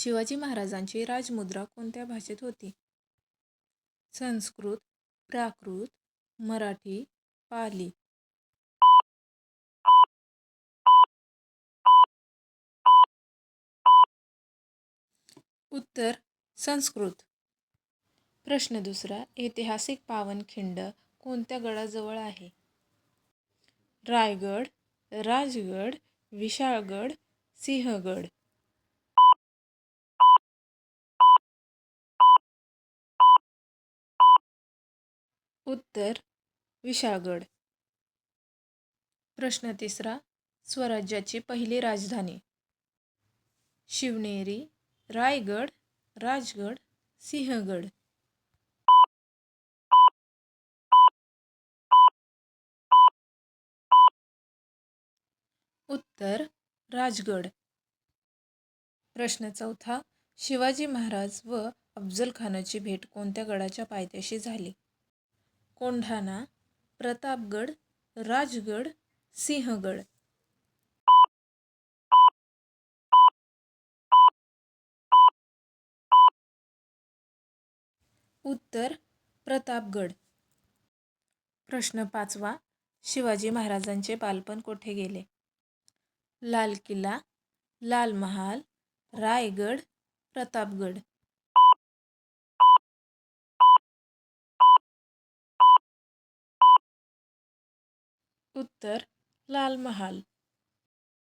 शिवाजी महाराजांची राजमुद्रा कोणत्या भाषेत होती? संस्कृत प्राकृत मराठी पाली. उत्तर संस्कृत. प्रश्न दुसरा ऐतिहासिक पावनखिंड कोणत्या गडाजवळ आहे? रायगड राजगड विशाळगड सिंहगड. उत्तर विशाळगड. प्रश्न तिसरा स्वराज्याची पहिली राजधानी. शिवनेरी रायगड राजगड सिंहगड. उत्तर राजगड. प्रश्न चौथा शिवाजी महाराज व अफजल खानाची भेट कोणत्या गडाच्या पायथ्याशी झाली? कोंढाणा प्रतापगड राजगड सिंहगड. उत्तर प्रतापगड. प्रश्न पाचवा. शिवाजी महाराजांचे बालपण कोठे गेले? लाल किल्ला लाल महाल रायगड प्रतापगड. उत्तर लाल महाल.